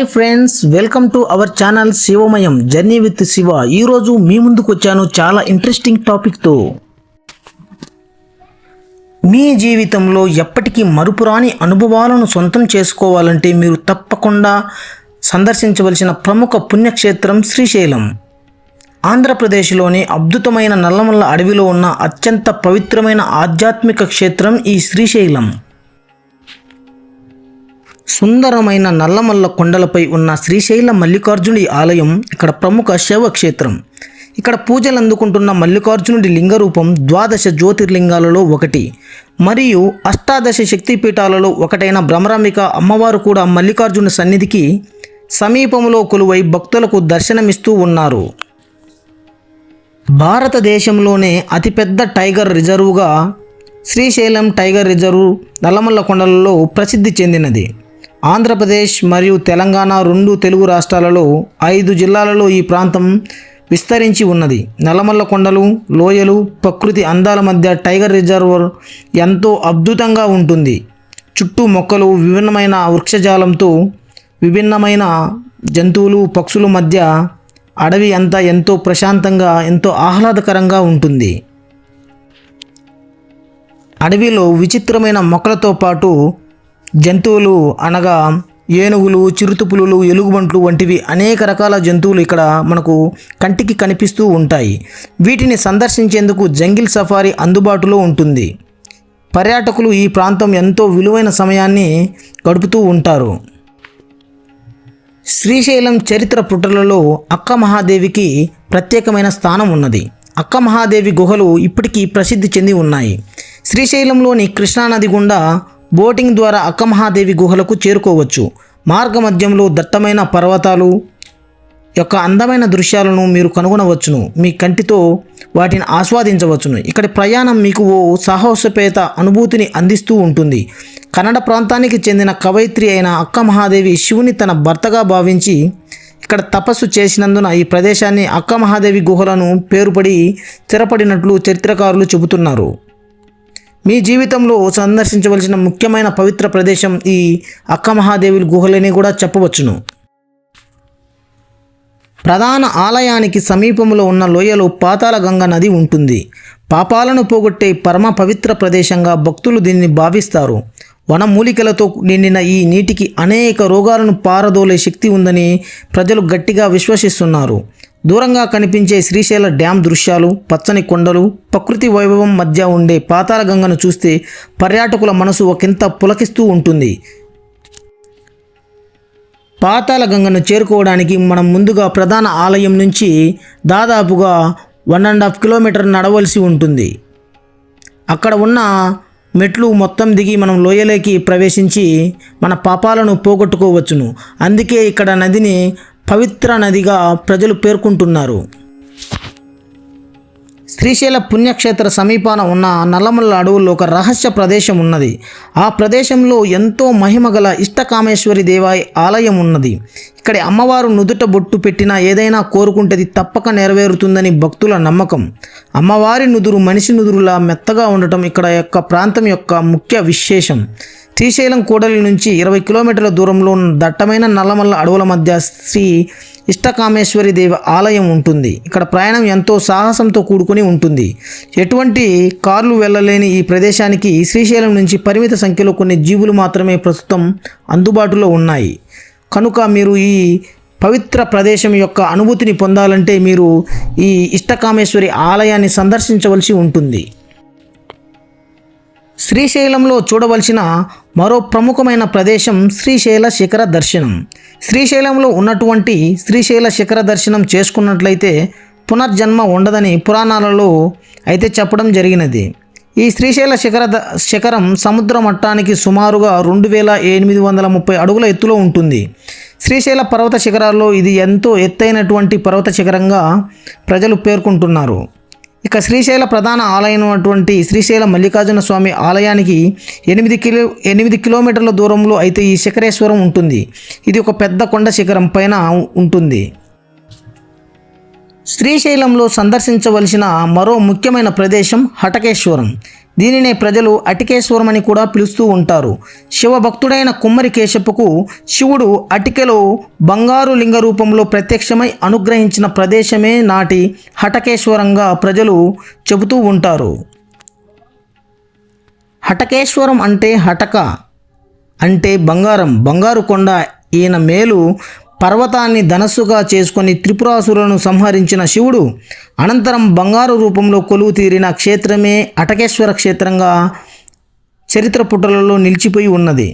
Hi friends welcome to our channel Shivamayam journey with Shiva. ఈరోజు మీ ముందుకు వచ్చాను చాలా ఇంట్రెస్టింగ్ టాపిక్తో మీ జీవితంలో ఎప్పటికీ మరుపురాని అనుభవాలను సొంతం చేసుకోవాలంటే మీరు తప్పకుండా సందర్శించవలసిన ప్రముఖ పుణ్యక్షేత్రం శ్రీశైలం. ఆంధ్రప్రదేశ్లోని అద్భుతమైన నల్లమల్ల అడవిలో ఉన్న అత్యంత పవిత్రమైన ఆధ్యాత్మిక క్షేత్రం ఈ శ్రీశైలం. సుందరమైన నల్లమల్ల కొండలపై ఉన్న శ్రీశైల మల్లికార్జునుడి ఆలయం ఇక్కడ ప్రముఖ శైవక్షేత్రం. ఇక్కడ పూజలు అందుకుంటున్న మల్లికార్జునుడి లింగరూపం ద్వాదశ జ్యోతిర్లింగాలలో ఒకటి. మరియు అష్టాదశ శక్తిపీఠాలలో ఒకటైన భ్రమరాంబిక అమ్మవారు కూడా మల్లికార్జున సన్నిధికి సమీపంలో కొలువై భక్తులకు దర్శనమిస్తూ ఉన్నారు. భారతదేశంలోనే అతిపెద్ద టైగర్ రిజర్వుగా శ్రీశైలం టైగర్ రిజర్వ్ నల్లమల్ల కొండలలో ప్రసిద్ధి చెందినది. ఆంధ్రప్రదేశ్ మరియు తెలంగాణ రెండు తెలుగు రాష్ట్రాలలో ఐదు జిల్లాలలో ఈ ప్రాంతం విస్తరించి ఉన్నది. నల్లమల్ల కొండలు లోయలు ప్రకృతి అందాల మధ్య టైగర్ రిజర్వర్ ఎంతో అద్భుతంగా ఉంటుంది. చుట్టూ మొక్కలు విభిన్నమైన వృక్షజాలంతో విభిన్నమైన జంతువులు పక్షుల మధ్య అడవి అంతా ఎంతో ప్రశాంతంగా ఎంతో ఆహ్లాదకరంగా ఉంటుంది. అడవిలో విచిత్రమైన మొక్కలతో పాటు జంతువులు అనగా ఏనుగులు చిరుతపులులు ఎలుగుబంట్లు వంటివి అనేక రకాల జంతువులు ఇక్కడ మనకు కంటికి కనిపిస్తూ ఉంటాయి. వీటిని సందర్శించేందుకు జంగిల్ సఫారీ అందుబాటులో ఉంటుంది. పర్యాటకులు ఈ ప్రాంతం ఎంతో విలువైన సమయాన్ని గడుపుతూ ఉంటారు. శ్రీశైలం చరిత్ర పుటలలో అక్క మహాదేవికి ప్రత్యేకమైన స్థానం ఉన్నది. అక్క మహాదేవి గుహలు ఇప్పటికీ ప్రసిద్ధి చెంది ఉన్నాయి. శ్రీశైలంలోని కృష్ణానది గుండా బోటింగ్ ద్వారా అక్క మహాదేవి గుహలకు చేరుకోవచ్చు. మార్గ మధ్యంలో దట్టమైన పర్వతాలు యొక్క అందమైన దృశ్యాలను మీరు కనుగొనవచ్చును. మీ కంటితో వాటిని ఆస్వాదించవచ్చును. ఇక్కడి ప్రయాణం మీకు ఓ సాహసపేత అనుభూతిని అందిస్తూ ఉంటుంది. కన్నడ ప్రాంతానికి చెందిన కవయిత్రి అయిన అక్క మహాదేవి శివుని తన భర్తగా భావించి ఇక్కడ తపస్సు చేసినందున ఈ ప్రదేశాన్ని అక్క మహాదేవి గుహలను పేరుపడి స్థిరపడినట్లు చరిత్రకారులు చెబుతున్నారు. మీ జీవితంలో సందర్శించవలసిన ముఖ్యమైన పవిత్ర ప్రదేశం ఈ అక్క మహాదేవి గుహలని కూడా చెప్పవచ్చును. ప్రధాన ఆలయానికి సమీపంలో ఉన్న లోయలో పాతాల గంగ నది ఉంటుంది. పాపాలను పోగొట్టే పరమ పవిత్ర ప్రదేశంగా భక్తులు దీన్ని భావిస్తారు. వనమూలికలతో నిండిన ఈ నీటికి అనేక రోగాలను పారదోలే శక్తి ఉందని ప్రజలు గట్టిగా విశ్వసిస్తున్నారు. దూరంగా కనిపించే శ్రీశైల డ్యామ్ దృశ్యాలు పచ్చని కొండలు ప్రకృతి వైభవం మధ్య ఉండే పాతాళ గంగను చూస్తే పర్యాటకుల మనసు ఒకంత పులకిస్తూ ఉంటుంది. పాతాళ గంగను చేరుకోవడానికి మనం ముందుగా ప్రధాన ఆలయం నుంచి దాదాపుగా వన్ అండ్ హాఫ్ కిలోమీటర్ నడవలసి ఉంటుంది. అక్కడ ఉన్న మెట్లు మొత్తం దిగి మనం లోయలోకి ప్రవేశించి మన పాపాలను పోగొట్టుకోవచ్చును. అందుకే ఇక్కడ నదిని పవిత్ర నదిగా ప్రజలు పేర్కొంటున్నారు. శ్రీశైల పుణ్యక్షేత్ర సమీపాన ఉన్న నల్లమల్ల అడవుల్లో ఒక రహస్య ప్రదేశం ఉన్నది. ఆ ప్రదేశంలో ఎంతో మహిమగల ఇష్టకామేశ్వరి దేవాయి ఆలయం ఉన్నది. ఇక్కడి అమ్మవారు నుదుట బొట్టు పెట్టినా ఏదైనా కోరుకుంటేది తప్పక నెరవేరుతుందని భక్తుల నమ్మకం. అమ్మవారి నుదురు మనిషి నుదురులా మెత్తగా ఉండటం ఇక్కడ యొక్క ప్రాంతం యొక్క ముఖ్య విశేషం. శ్రీశైలం కూడలి నుంచి ఇరవై కిలోమీటర్ల దూరంలో ఉన్న దట్టమైన నల్లమల్ల అడవుల మధ్య శ్రీ ఇష్టకామేశ్వరి దేవి ఆలయం ఉంటుంది. ఇక్కడ ప్రయాణం ఎంతో సాహసంతో కూడుకుని ఉంటుంది. ఎటువంటి కార్లు వెళ్ళలేని ఈ ప్రదేశానికి శ్రీశైలం నుంచి పరిమిత సంఖ్యలో కొన్ని జీవులు మాత్రమే ప్రస్తుతం అందుబాటులో ఉన్నాయి. కనుక మీరు ఈ పవిత్ర ప్రదేశం యొక్క అనుభూతిని పొందాలంటే మీరు ఈ ఇష్టకామేశ్వరి ఆలయాన్ని సందర్శించవలసి ఉంటుంది. శ్రీశైలంలో చూడవలసిన మరో ప్రముఖమైన ప్రదేశం శ్రీశైల శిఖర దర్శనం. శ్రీశైలంలో ఉన్నటువంటి శ్రీశైల శిఖర దర్శనం చేసుకున్నట్లయితే పునర్జన్మ ఉండదని పురాణాలలో అయితే చెప్పడం జరిగినది. ఈ శ్రీశైల శిఖర శిఖరం సముద్ర మట్టానికి సుమారుగా రెండు వేల ఎనిమిది వందల ముప్పై అడుగుల ఎత్తులో ఉంటుంది. శ్రీశైల పర్వత శిఖరాల్లో ఇది ఎంతో ఎత్తైనటువంటి పర్వత శిఖరంగా ప్రజలు పేర్కొంటున్నారు. ఇక శ్రీశైల ప్రధాన ఆలయమైనటువంటి శ్రీశైల మల్లికార్జున స్వామి ఆలయానికి ఎనిమిది కిలో ఎనిమిది కిలోమీటర్ల దూరంలో అయితే ఈ శిఖరేశ్వరం ఉంటుంది. ఇది ఒక పెద్ద కొండ శిఖరం పైన ఉంటుంది. శ్రీశైలంలో సందర్శించవలసిన మరో ముఖ్యమైన ప్రదేశం హటకేశ్వరం. దీనినే ప్రజలు అటికేశ్వరం అని కూడా పిలుస్తూ ఉంటారు. శివభక్తుడైన కుమ్మరి కేశపుకు శివుడు అటికెలో బంగారు లింగ రూపంలో ప్రత్యక్షమై అనుగ్రహించిన ప్రదేశమే నాటి హటకేశ్వరంగా ప్రజలు చెబుతూ ఉంటారు. హటకేశ్వరం అంటే హటక అంటే బంగారం. బంగారు కొండ ఈయన మేలు పర్వతాన్ని ధనస్సుగా చేసుకొని త్రిపురాసురులను సంహరించిన శివుడు అనంతరం బంగారు రూపంలో కొలువు తీరిన క్షేత్రమే అటకేశ్వర క్షేత్రంగా చరిత్ర పుటలలో నిలిచిపోయి ఉన్నది.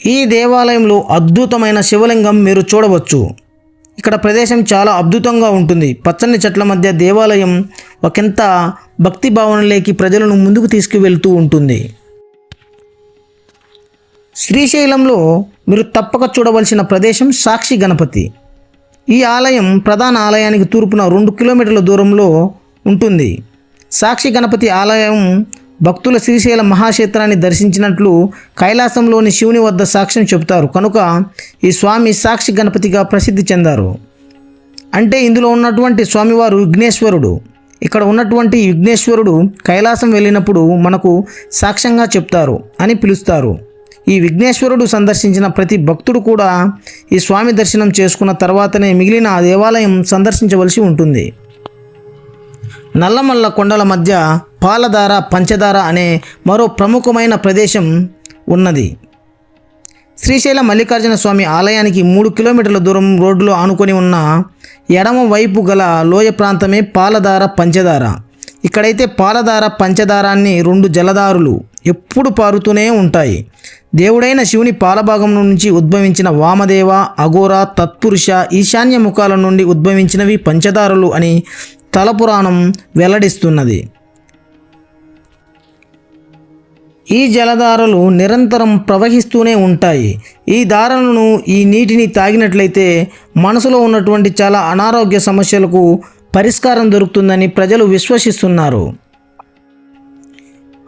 ఈ దేవాలయంలో అద్భుతమైన శివలింగం మీరు చూడవచ్చు. ఇక్కడ ప్రదేశం చాలా అద్భుతంగా ఉంటుంది. పచ్చని చెట్ల మధ్య దేవాలయం ఒకంత భక్తి భావనలోకి ప్రజలను ముందుకు తీసుకువెళ్తూ ఉంటుంది. శ్రీశైలంలో మీరు తప్పక చూడవలసిన ప్రదేశం సాక్షి గణపతి. ఈ ఆలయం ప్రధాన ఆలయానికి తూర్పున రెండు కిలోమీటర్ల దూరంలో ఉంటుంది. సాక్షి గణపతి ఆలయం భక్తుల శ్రీశైల మహాక్షేత్రాన్ని దర్శించినట్లు కైలాసంలోని శివుని వద్ద సాక్ష్యం చెబుతారు. కనుక ఈ స్వామి సాక్షి గణపతిగా ప్రసిద్ధి చెందారు. అంటే ఇందులో ఉన్నటువంటి స్వామివారు విఘ్నేశ్వరుడు. ఇక్కడ ఉన్నటువంటి విఘ్నేశ్వరుడు కైలాసం వెళ్ళినప్పుడు మనకు సాక్ష్యంగా చెప్తారు అని పిలుస్తారు. ఈ విఘ్నేశ్వరుడు సందర్శించిన ప్రతి భక్తుడు కూడా ఈ స్వామి దర్శనం చేసుకున్న తర్వాతనే మిగిలిన ఆ దేవాలయం సందర్శించవలసి ఉంటుంది. నల్లమల్ల కొండల మధ్య పాలధార పంచదార అనే మరో ప్రముఖమైన ప్రదేశం ఉన్నది. శ్రీశైల మల్లికార్జున స్వామి ఆలయానికి మూడు కిలోమీటర్ల దూరం రోడ్డులో ఆనుకొని ఉన్న ఎడమ వైపు గల లోయ ప్రాంతమే పాలధార పంచదార ఇక్కడైతే పాలధార పంచదారాన్ని రెండు జలదారులు ఎప్పుడు పారుతూనే ఉంటాయి. దేవుడైన శివుని పాలభాగం నుంచి ఉద్భవించిన వామదేవ అఘోర తత్పురుష ఈశాన్య ముఖాల నుండి ఉద్భవించినవి పంచదారులు అని తలపురాణం వెల్లడిస్తున్నది. ఈ జలధారలు నిరంతరం ప్రవహిస్తూనే ఉంటాయి. ఈ దారలను ఈ నీటిని తాగినట్లయితే మనసులో ఉన్నటువంటి చాలా అనారోగ్య సమస్యలకు పరిష్కారం దొరుకుతుందని ప్రజలు విశ్వసిస్తున్నారు.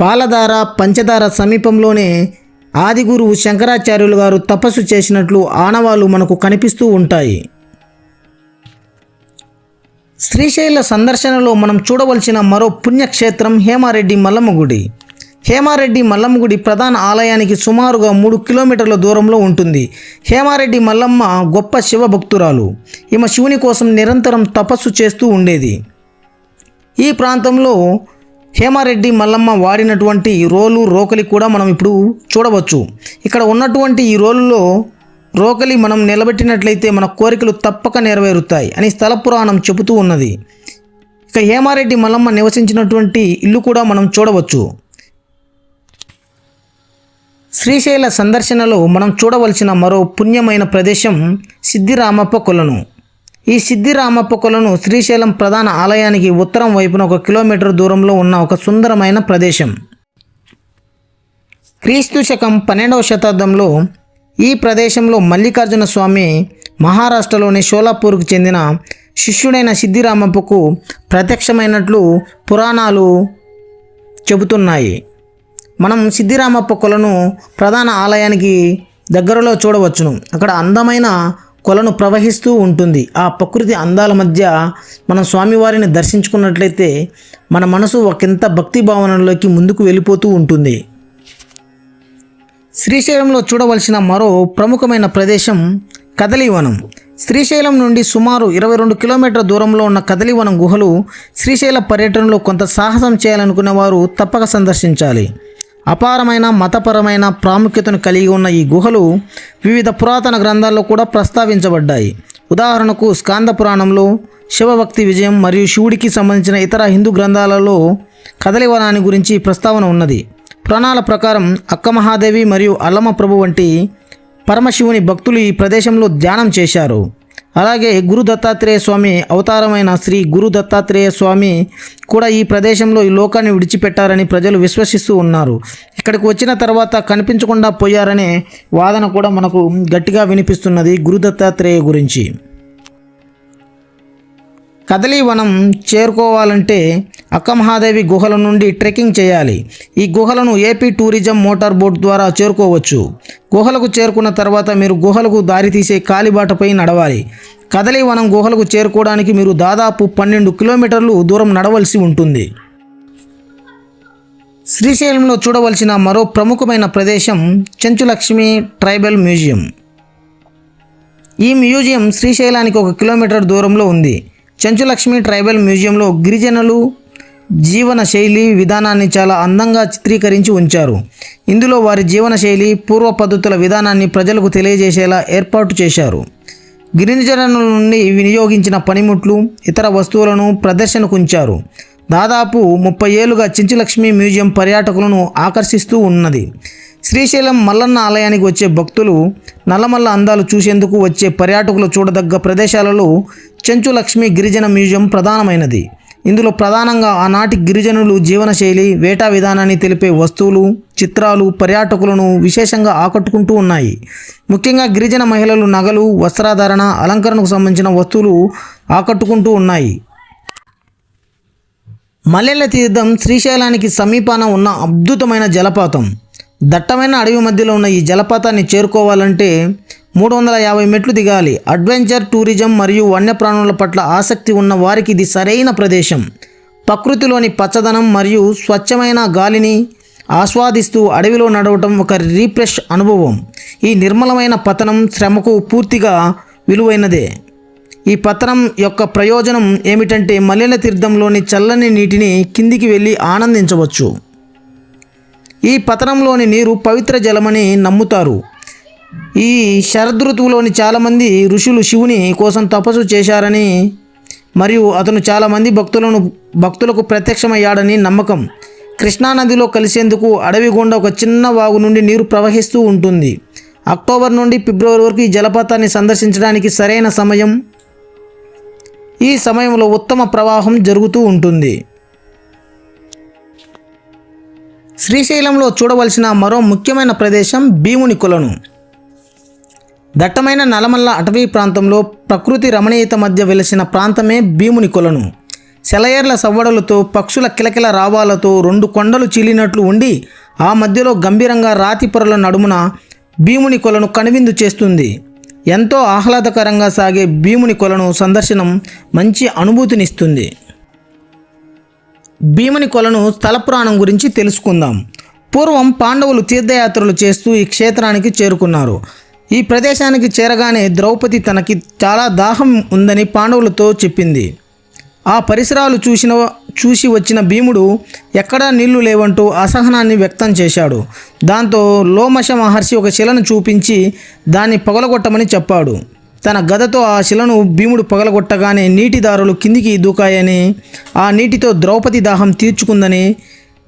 పాలధార పంచదార సమీపంలోనే ఆదిగురువు శంకరాచార్యులు గారు తపస్సు చేసినట్లు ఆనవాలు మనకు కనిపిస్తూ ఉంటాయి. శ్రీశైల సందర్శనలో మనం చూడవలసిన మరో పుణ్యక్షేత్రం హేమారెడ్డి మల్లమ్మ గుడి హేమారెడ్డి మల్లమ్మ గుడి ప్రధాన ఆలయానికి సుమారుగా మూడు కిలోమీటర్ల దూరంలో ఉంటుంది. హేమారెడ్డి మల్లమ్మ గొప్ప శివభక్తురాలు. ఈమె శివుని కోసం నిరంతరం తపస్సు చేస్తూ ఉండేది. ఈ ప్రాంతంలో హేమారెడ్డి మల్లమ్మ వాడినటువంటి రోలు రోకలి కూడా మనం ఇప్పుడు చూడవచ్చు. ఇక్కడ ఉన్నటువంటి ఈ రోలులో రోకలి మనం నిలబెట్టినట్లయితే మన కోరికలు తప్పక నెరవేరుతాయి అని స్థల పురాణం చెబుతూ ఉన్నది. ఇక హేమారెడ్డి మల్లమ్మ నివసించినటువంటి ఇల్లు కూడా మనం చూడవచ్చు. శ్రీశైల సందర్శనలో మనం చూడవలసిన మరో పుణ్యమైన ప్రదేశం సిద్ధిరామప్ప కొలను. ఈ సిద్ధిరామప్ప కొలను శ్రీశైలం ప్రధాన ఆలయానికి ఉత్తరం వైపున ఒక కిలోమీటర్ దూరంలో ఉన్న ఒక సుందరమైన ప్రదేశం. క్రీస్తు శకం పన్నెండవ శతాబ్దంలో ఈ ప్రదేశంలో మల్లికార్జున స్వామి మహారాష్ట్రలోని షోలాపూర్కు చెందిన శిష్యుడైన సిద్ధిరామప్పకు ప్రత్యక్షమైనట్లు పురాణాలు చెబుతున్నాయి. మనం సిద్ధిరామప్ప కొలను ప్రధాన ఆలయానికి దగ్గరలో చూడవచ్చును. అక్కడ అందమైన కొలను ప్రవహిస్తూ ఉంటుంది. ఆ ప్రకృతి అందాల మధ్య మనం స్వామివారిని దర్శించుకున్నట్లయితే మన మనసు ఒకంత భక్తి భావనలోకి ముందుకు వెళ్ళిపోతూ ఉంటుంది. శ్రీశైలంలో చూడవలసిన మరో ప్రముఖమైన ప్రదేశం కదలీవనం. శ్రీశైలం నుండి సుమారు ఇరవై రెండు కిలోమీటర్ల దూరంలో ఉన్న కదలీవనం గుహలు శ్రీశైల పర్యటనలో కొంత సాహసం చేయాలనుకునే వారు తప్పక సందర్శించాలి. అపారమైన మతపరమైన ప్రాముఖ్యతను కలిగి ఉన్న ఈ గుహలు వివిధ పురాతన గ్రంథాల్లో కూడా ప్రస్తావించబడ్డాయి. ఉదాహరణకు స్కాంద పురాణంలో శివభక్తి విజయం మరియు శివుడికి సంబంధించిన ఇతర హిందూ గ్రంథాలలో కదలివనాన్ని గురించి ప్రస్తావన ఉన్నది. పురాణాల ప్రకారం అక్క మహాదేవి మరియు అల్లమ ప్రభు వంటి పరమశివుని భక్తులు ఈ ప్రదేశంలో ధ్యానం చేశారు. అలాగే గురు దత్తాత్రేయ స్వామి అవతారమైన శ్రీ గురు దత్తాత్రేయ స్వామి కూడా ఈ ప్రదేశంలో ఈ లోకాన్ని విడిచిపెట్టారని ప్రజలు విశ్వసిస్తూ ఉన్నారు. ఇక్కడికి వచ్చిన తర్వాత కనిపించకుండా పోయారనే వాదన కూడా మనకు గట్టిగా వినిపిస్తున్నది గురు దత్తాత్రేయ గురించి. కదలీవనం చేరుకోవాలంటే అక్కమహాదేవి గుహల నుండి ట్రెక్కింగ్ చేయాలి. ఈ గుహలను ఏపీ టూరిజం మోటార్ బోట్ ద్వారా చేరుకోవచ్చు. గుహలకు చేరుకున్న తర్వాత మీరు గుహలకు దారితీసే కాలిబాటపై నడవాలి. కదలీవనం గుహలకు చేరుకోవడానికి మీరు దాదాపు పన్నెండు కిలోమీటర్లు దూరం నడవలసి ఉంటుంది. శ్రీశైలంలో చూడవలసిన మరో ప్రముఖమైన ప్రదేశం చెంచులక్ష్మి ట్రైబల్ మ్యూజియం. ఈ మ్యూజియం శ్రీశైలానికి ఒక కిలోమీటర్ దూరంలో ఉంది. చెంచులక్ష్మి ట్రైబల్ మ్యూజియంలో గిరిజనులు జీవన శైలి విధానాన్ని చాలా అందంగా చిత్రీకరించి ఉంచారు. ఇందులో వారి జీవనశైలి పూర్వ పద్ధతుల విధానాన్ని ప్రజలకు తెలియజేసేలా ఏర్పాటు చేశారు. గిరిజనుల నుండి వినియోగించిన పనిముట్లు ఇతర వస్తువులను ప్రదర్శనకు ఉంచారు దాదాపు ముప్పై ఏళ్ళుగా చించులక్ష్మి మ్యూజియం పర్యాటకులను ఆకర్షిస్తూ ఉన్నది. శ్రీశైలం మల్లన్న ఆలయానికి వచ్చే భక్తులు నల్లమల్ల అందాలు చూసేందుకు వచ్చే పర్యాటకులు చూడదగ్గ ప్రదేశాలలో చెంచులక్ష్మి గిరిజన మ్యూజియం ప్రధానమైనది. ఇందులో ప్రధానంగా ఆనాటి గిరిజనులు జీవనశైలి వేటా విధానాన్ని తెలిపే వస్తువులు చిత్రాలు పర్యాటకులను విశేషంగా ఆకట్టుకుంటూ ఉన్నాయి. ముఖ్యంగా గిరిజన మహిళలు నగలు వస్త్రాధారణ అలంకరణకు సంబంధించిన వస్తువులు ఆకట్టుకుంటూ ఉన్నాయి. మల్లెల తీర్థం శ్రీశైలానికి సమీపాన ఉన్న అద్భుతమైన జలపాతం. దట్టమైన అడవి మధ్యలో ఉన్న ఈ జలపాతాన్ని చేరుకోవాలంటే మూడు వందల యాభై మెట్లు దిగాలి. అడ్వెంచర్ టూరిజం మరియు వన్యప్రాణుల పట్ల ఆసక్తి ఉన్న వారికి ఇది సరైన ప్రదేశం. ప్రకృతిలోని పచ్చదనం మరియు స్వచ్ఛమైన గాలిని ఆస్వాదిస్తూ అడవిలో నడవటం ఒక రీఫ్రెష్ అనుభవం. ఈ నిర్మలమైన పతనం శ్రమకు పూర్తిగా విలువైనదే. ఈ పతనం యొక్క ప్రయోజనం ఏమిటంటే మల్లెల తీర్థంలోని చల్లని నీటిని కిందికి వెళ్ళి ఆనందించవచ్చు. ఈ పతనంలోని నీరు పవిత్ర జలమని నమ్ముతారు. ఈ శరదృతువులోని చాలామంది ఋషులు శివుని కోసం తపస్సు చేశారని మరియు అతను చాలామంది భక్తులను భక్తులకు ప్రత్యక్షమయ్యాడని నమ్మకం. కృష్ణానదిలో కలిసేందుకు అడవి గుండా ఒక చిన్న వాగు నుండి నీరు ప్రవహిస్తూ ఉంటుంది. అక్టోబర్ నుండి ఫిబ్రవరి వరకు ఈ జలపాతాన్ని సందర్శించడానికి సరైన సమయం ఈ సమయంలో ఉత్తమ ప్రవాహం జరుగుతూ ఉంటుంది. శ్రీశైలంలో చూడవలసిన మరో ముఖ్యమైన ప్రదేశం భీముని కొలను. దట్టమైన నలమల్ల అటవీ ప్రాంతంలో ప్రకృతి రమణీయత మధ్య వెలిసిన ప్రాంతమే భీముని కొలను. సెలయేర్ల సవ్వడలతో పక్షుల కిలకిల రావాలతో రెండు కొండలు చీలినట్లు ఉండి ఆ మధ్యలో గంభీరంగా రాతి పొరల నడుమున భీముని కొలను కనువిందు చేస్తుంది. ఎంతో ఆహ్లాదకరంగా సాగే భీముని కొలను సందర్శనం మంచి అనుభూతినిస్తుంది. భీముని కొలను స్థల పురాణం గురించి తెలుసుకుందాం. పూర్వం పాండవులు తీర్థయాత్రలు చేస్తూ ఈ క్షేత్రానికి చేరుకున్నారు. ఈ ప్రదేశానికి చేరగానే ద్రౌపది తనకి చాలా దాహం ఉందని పాండవులతో చెప్పింది. ఆ పరిసరాలు చూసిన చూసి వచ్చిన భీముడు ఎక్కడా నీళ్ళు లేవంటూ అసహనాన్ని వ్యక్తం చేశాడు. దాంతో లోమశ మహర్షి ఒక శిలను చూపించి దాన్ని పగలగొట్టమని చెప్పాడు. తన గదతో ఆ శిలను భీముడు పగలగొట్టగానే నీటి దారులు కిందికి దూకాయని ఆ నీటితో ద్రౌపది దాహం తీర్చుకుందని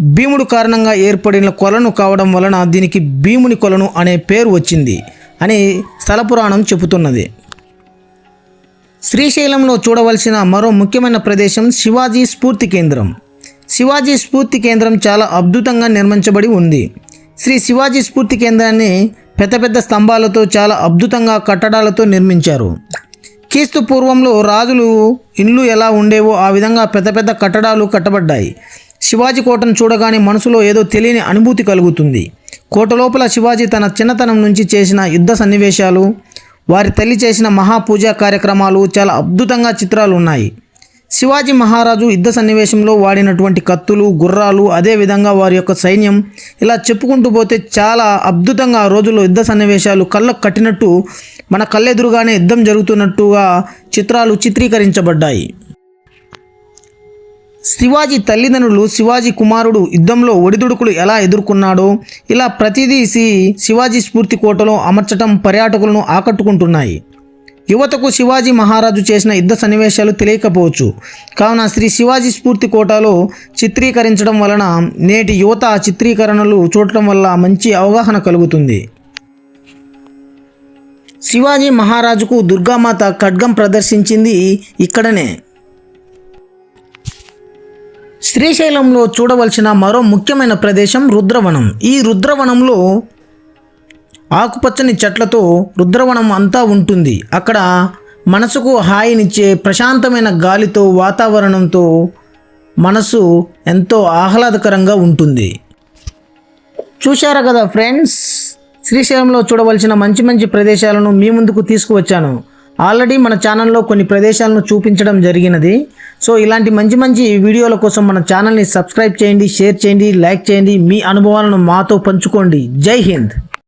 భీముడు కారణంగా ఏర్పడిన కొలను కావడం వలన దీనికి భీముని కొలను అనే పేరు వచ్చింది. అని స్థల పురాణం చెబుతున్నది. శ్రీశైలంలో చూడవలసిన మరో ముఖ్యమైన ప్రదేశం శివాజీ స్ఫూర్తి కేంద్రం. శివాజీ స్ఫూర్తి కేంద్రం చాలా అద్భుతంగా నిర్మించబడి ఉంది. శ్రీ శివాజీ స్ఫూర్తి కేంద్రాన్ని పెద్ద పెద్ద స్తంభాలతో చాలా అద్భుతంగా కట్టడాలతో నిర్మించారు. క్రీస్తు పూర్వంలో రాజులు ఇండ్లు ఎలా ఉండేవో ఆ విధంగా పెద్ద పెద్ద కట్టడాలు కట్టబడ్డాయి. శివాజీ కోటను చూడగానే మనసులో ఏదో తెలియని అనుభూతి కలుగుతుంది. కోటలోపల శివాజీ తన చిన్నతనం నుంచి చేసిన యుద్ధ సన్నివేశాలు వారి తల్లి చేసిన మహాపూజా కార్యక్రమాలు చాలా అద్భుతంగా చిత్రాలు ఉన్నాయి. శివాజీ మహారాజు యుద్ధ సన్నివేశంలో వాడినటువంటి కత్తులు గుర్రాలు అదేవిధంగా వారి యొక్క సైన్యం ఇలా చెప్పుకుంటూ పోతే చాలా అద్భుతంగా ఆ రోజుల్లో యుద్ధ సన్నివేశాలు కళ్ళకు కట్టినట్టు మన కళ్ళెదురుగానే యుద్ధం జరుగుతున్నట్టుగా చిత్రాలు చిత్రీకరించబడ్డాయి. శివాజీ తల్లిదండ్రులు శివాజీ కుమారుడు యుద్ధంలో ఒడిదుడుకులు ఎలా ఎదుర్కొన్నాడో ఇలా ప్రతిదీ శివాజీ స్ఫూర్తి కోటలో అమర్చటం పర్యాటకులను ఆకట్టుకుంటున్నాయి. యువతకు శివాజీ మహారాజు చేసిన యుద్ధ సన్నివేశాలు తెలియకపోవచ్చు. కావున శ్రీ శివాజీ స్ఫూర్తి కోటలో చిత్రీకరించడం వలన నేటి యువత చిత్రీకరణలు చూడటం వల్ల మంచి అవగాహన కలుగుతుంది. శివాజీ మహారాజుకు దుర్గామాత ఖడ్గం ప్రదర్శించింది ఇక్కడనే. శ్రీశైలంలో చూడవలసిన మరో ముఖ్యమైన ప్రదేశం రుద్రవనం. ఈ రుద్రవనంలో ఆకుపచ్చని చెట్లతో రుద్రవనం అంతా ఉంటుంది. అక్కడ మనసుకు హాయినిచ్చే ప్రశాంతమైన గాలితో వాతావరణంతో మనసు ఎంతో ఆహ్లాదకరంగా ఉంటుంది. చూశారు కదా ఫ్రెండ్స్? శ్రీశైలంలో చూడవలసిన మంచి మంచి ప్రదేశాలను మీ ముందుకు తీసుకువచ్చాను. ఆల్రెడీ మన ఛానల్లో కొన్ని ప్రదేశాలను చూపించడం జరిగినది. సో ఇలాంటి మంచి మంచి వీడియోల కోసం మన ఛానల్ని సబ్స్క్రైబ్ చేయండి షేర్ చేయండి లైక్ చేయండి. మీ అనుభవాలను మాతో పంచుకోండి. జై హింద్.